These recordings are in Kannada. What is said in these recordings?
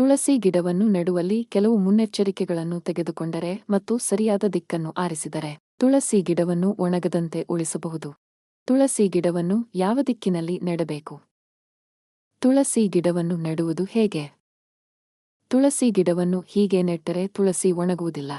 ತುಳಸಿ ಗಿಡವನ್ನು ನೆಡುವಲ್ಲಿ ಕೆಲವು ಮುನ್ನೆಚ್ಚರಿಕೆಗಳನ್ನು ತೆಗೆದುಕೊಂಡರೆ ಮತ್ತು ಸರಿಯಾದ ದಿಕ್ಕನ್ನು ಆರಿಸಿದರೆ ತುಳಸಿ ಗಿಡವನ್ನು ಒಣಗದಂತೆ ಉಳಿಸಬಹುದು. ತುಳಸಿ ಗಿಡವನ್ನು ಯಾವ ದಿಕ್ಕಿನಲ್ಲಿ ನೆಡಬೇಕು? ತುಳಸಿ ಗಿಡವನ್ನು ನೆಡುವುದು ಹೇಗೆ? ತುಳಸಿ ಗಿಡವನ್ನು ಹೀಗೆ ನೆಟ್ಟರೆ ತುಳಸಿ ಒಣಗುವುದಿಲ್ಲ.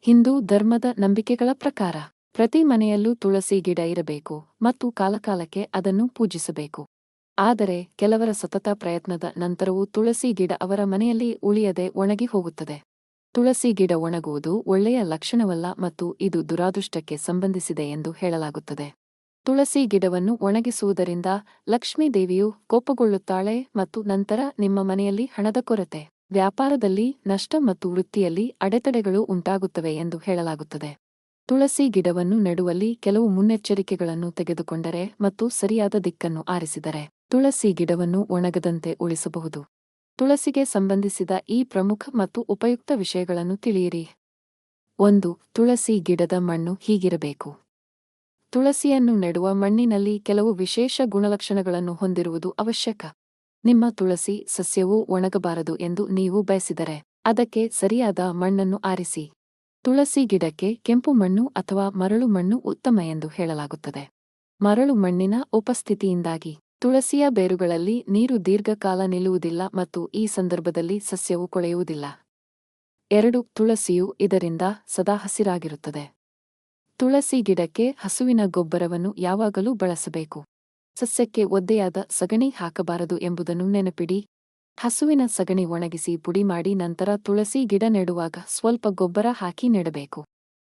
ಹಿಂದೂ ಧರ್ಮದ ನಂಬಿಕೆಗಳ ಪ್ರಕಾರ ಪ್ರತಿ ಮನೆಯಲ್ಲೂ ತುಳಸಿ ಗಿಡ ಇರಬೇಕು ಮತ್ತು ಕಾಲಕಾಲಕ್ಕೆ ಅದನ್ನು ಪೂಜಿಸಬೇಕು. ಆದರೆ ಕೆಲವರ ಸತತ ಪ್ರಯತ್ನದ ನಂತರವೂ ತುಳಸಿ ಗಿಡ ಅವರ ಮನೆಯಲ್ಲಿ ಉಳಿಯದೆ ಒಣಗಿ ಹೋಗುತ್ತದೆ. ತುಳಸಿ ಗಿಡ ಒಣಗುವುದು ಒಳ್ಳೆಯ ಲಕ್ಷಣವಲ್ಲ ಮತ್ತು ಇದು ದುರಾದೃಷ್ಟಕ್ಕೆ ಸಂಬಂಧಿಸಿದೆ ಎಂದು ಹೇಳಲಾಗುತ್ತದೆ. ತುಳಸಿ ಗಿಡವನ್ನು ಒಣಗಿಸುವುದರಿಂದ ಲಕ್ಷ್ಮೀದೇವಿಯು ಕೋಪಗೊಳ್ಳುತ್ತಾಳೆ ಮತ್ತು ನಂತರ ನಿಮ್ಮ ಮನೆಯಲ್ಲಿ ಹಣದ ಕೊರತೆ, ವ್ಯಾಪಾರದಲ್ಲಿ ನಷ್ಟ ಮತ್ತು ವೃತ್ತಿಯಲ್ಲಿ ಅಡೆತಡೆಗಳು ಉಂಟಾಗುತ್ತವೆ ಎಂದು ಹೇಳಲಾಗುತ್ತದೆ. ತುಳಸಿ ಗಿಡವನ್ನು ನೆಡುವಲ್ಲಿ ಕೆಲವು ಮುನ್ನೆಚ್ಚರಿಕೆಗಳನ್ನು ತೆಗೆದುಕೊಂಡರೆ ಮತ್ತು ಸರಿಯಾದ ದಿಕ್ಕನ್ನು ಆರಿಸಿದರೆ. ತುಳಸಿ ಗಿಡವನ್ನು ಒಣಗದಂತೆ ಉಳಿಸಬಹುದು. ತುಳಸಿಗೆ ಸಂಬಂಧಿಸಿದ ಈ ಪ್ರಮುಖ ಮತ್ತು ಉಪಯುಕ್ತ ವಿಷಯಗಳನ್ನು ತಿಳಿಯಿರಿ. ಒಂದು, ತುಳಸಿ ಗಿಡದ ಮಣ್ಣು ಹೀಗಿರಬೇಕು. ತುಳಸಿಯನ್ನು ನೆಡುವ ಮಣ್ಣಿನಲ್ಲಿ ಕೆಲವು ವಿಶೇಷ ಗುಣಲಕ್ಷಣಗಳನ್ನು ಹೊಂದಿರುವುದು ಅವಶ್ಯಕ. ನಿಮ್ಮ ತುಳಸಿ ಸಸ್ಯವು ಒಣಗಬಾರದು ಎಂದು ನೀವು ಬಯಸಿದರೆ, ಅದಕ್ಕೆ ಸರಿಯಾದ ಮಣ್ಣನ್ನು ಆರಿಸಿ. ತುಳಸಿ ಗಿಡಕ್ಕೆ ಕೆಂಪು ಮಣ್ಣು ಅಥವಾ ಮರಳು ಮಣ್ಣು ಉತ್ತಮ ಎಂದು ಹೇಳಲಾಗುತ್ತದೆ. ಮರಳು ಮಣ್ಣಿನ ಉಪಸ್ಥಿತಿಯಿಂದಾಗಿ. ತುಳಸಿಯ ಬೇರುಗಳಲ್ಲಿ ನೀರು ದೀರ್ಘಕಾಲ ನಿಲ್ಲುವುದಿಲ್ಲ ಮತ್ತು ಈ ಸಂದರ್ಭದಲ್ಲಿ ಸಸ್ಯವು ಕೊಳೆಯುವುದಿಲ್ಲ. ಎರಡು, ತುಳಸಿಯು ಇದರಿಂದ ಸದಾ ಹಸಿರಾಗಿರುತ್ತದೆ. ತುಳಸಿ ಗಿಡಕ್ಕೆ ಹಸುವಿನ ಗೊಬ್ಬರವನ್ನು ಯಾವಾಗಲೂ ಬಳಸಬೇಕು. ಸಸ್ಯಕ್ಕೆ ಒದ್ದೆಯಾದ ಸಗಣಿ ಹಾಕಬಾರದು ಎಂಬುದನ್ನು ನೆನಪಿಡಿ. ಹಸುವಿನ ಸಗಣಿ ಒಣಗಿಸಿ ಪುಡಿ ಮಾಡಿ ನಂತರ ತುಳಸಿ ಗಿಡ ನೆಡುವಾಗ ಸ್ವಲ್ಪ ಗೊಬ್ಬರ ಹಾಕಿ ನೆಡಬೇಕು.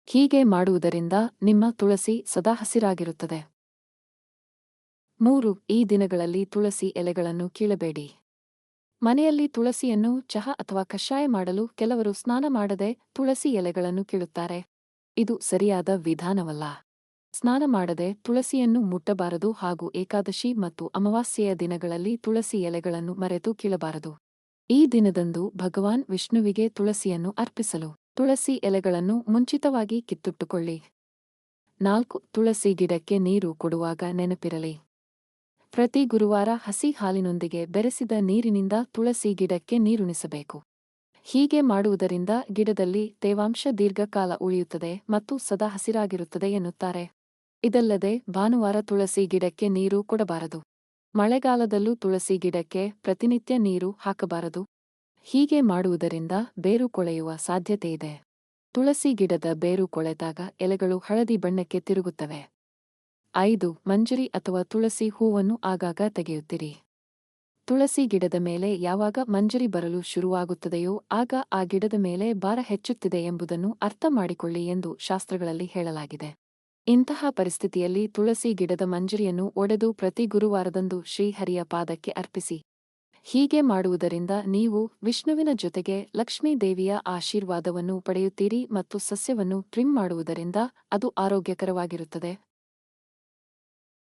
ಹೀಗೆ ಮಾಡುವುದರಿಂದ ನಿಮ್ಮ ತುಳಸಿ ಸದಾ ಹಸಿರಾಗಿರುತ್ತದೆ. ಮೂರು, ಈ ದಿನಗಳಲ್ಲಿ ತುಳಸಿ ಎಲೆಗಳನ್ನು ಕೀಳಬೇಡಿ. ಮನೆಯಲ್ಲಿ ತುಳಸಿಯನ್ನು ಚಹಾ ಅಥವಾ ಕಷಾಯ ಮಾಡಲು ಕೆಲವರು ಸ್ನಾನ ಮಾಡದೆ ತುಳಸಿ ಎಲೆಗಳನ್ನು ಕೀಳುತ್ತಾರೆ. ಇದು ಸರಿಯಾದ ವಿಧಾನವಲ್ಲ. ಸ್ನಾನ ಮಾಡದೆ ತುಳಸಿಯನ್ನು ಮುಟ್ಟಬಾರದು ಹಾಗೂ ಏಕಾದಶಿ ಮತ್ತು ಅಮಾವಾಸ್ಯೆಯ ದಿನಗಳಲ್ಲಿ ತುಳಸಿ ಎಲೆಗಳನ್ನು ಮರೆತು ಕೀಳಬಾರದು. ಈ ದಿನದಂದು ಭಗವಾನ್ ವಿಷ್ಣುವಿಗೆ ತುಳಸಿಯನ್ನು ಅರ್ಪಿಸಲು ತುಳಸಿ ಎಲೆಗಳನ್ನು ಮುಂಚಿತವಾಗಿ ಕಿತ್ತುಟ್ಟುಕೊಳ್ಳಿ. ನಾಲ್ಕು, ತುಳಸಿ ಗಿಡಕ್ಕೆ ನೀರು ಕೊಡುವಾಗ ನೆನಪಿರಲಿ. ಪ್ರತಿ ಗುರುವಾರ ಹಸಿ ಹಾಲಿನೊಂದಿಗೆ ಬೆರೆಸಿದ ನೀರಿನಿಂದ ತುಳಸಿ ಗಿಡಕ್ಕೆ ನೀರುಣಿಸಬೇಕು. ಹೀಗೆ ಮಾಡುವುದರಿಂದ ಗಿಡದಲ್ಲಿ ತೇವಾಂಶ ದೀರ್ಘಕಾಲ ಉಳಿಯುತ್ತದೆ ಮತ್ತು ಸದಾ ಹಸಿರಾಗಿರುತ್ತದೆ ಎನ್ನುತ್ತಾರೆ. ಇದಲ್ಲದೆ ಭಾನುವಾರ ತುಳಸಿ ಗಿಡಕ್ಕೆ ನೀರು ಕೊಡಬಾರದು. ಮಳೆಗಾಲದಲ್ಲೂ ತುಳಸಿ ಗಿಡಕ್ಕೆ ಪ್ರತಿನಿತ್ಯ ನೀರು ಹಾಕಬಾರದು. ಹೀಗೆ ಮಾಡುವುದರಿಂದ ಬೇರು ಕೊಳೆಯುವ ಸಾಧ್ಯತೆಯಿದೆ ತುಳಸಿ ಗಿಡದ ಬೇರು ಕೊಳೆತಾಗ ಎಲೆಗಳು ಹಳದಿ ಬಣ್ಣಕ್ಕೆ ತಿರುಗುತ್ತವೆ. ಐದು, ಮಂಜರಿ ಅಥವಾ ತುಳಸಿ ಹೂವನ್ನು ಆಗಾಗ ತೆಗೆಯುತ್ತಿರಿ. ತುಳಸಿ ಗಿಡದ ಮೇಲೆ ಯಾವಾಗ ಮಂಜರಿ ಬರಲು ಶುರುವಾಗುತ್ತದೆಯೋ ಆಗ ಆ ಗಿಡದ ಮೇಲೆ ಭಾರ ಹೆಚ್ಚುತ್ತಿದೆ ಎಂಬುದನ್ನು ಅರ್ಥ ಮಾಡಿಕೊಳ್ಳಿ ಎಂದು ಶಾಸ್ತ್ರಗಳಲ್ಲಿ ಹೇಳಲಾಗಿದೆ. ಇಂತಹ ಪರಿಸ್ಥಿತಿಯಲ್ಲಿ ತುಳಸಿ ಗಿಡದ ಮಂಜರಿಯನ್ನು ಒಡೆದು ಪ್ರತಿ ಗುರುವಾರದಂದು ಶ್ರೀಹರಿಯ ಪಾದಕ್ಕೆ ಅರ್ಪಿಸಿ. ಹೀಗೆ ಮಾಡುವುದರಿಂದ ನೀವು ವಿಷ್ಣುವಿನ ಜೊತೆಗೆ ಲಕ್ಷ್ಮೀದೇವಿಯ ಆಶೀರ್ವಾದವನ್ನು ಪಡೆಯುತ್ತೀರಿ ಮತ್ತು ಸಸ್ಯವನ್ನು ಟ್ರಿಮ್ ಮಾಡುವುದರಿಂದ ಅದು ಆರೋಗ್ಯಕರವಾಗಿರುತ್ತದೆ.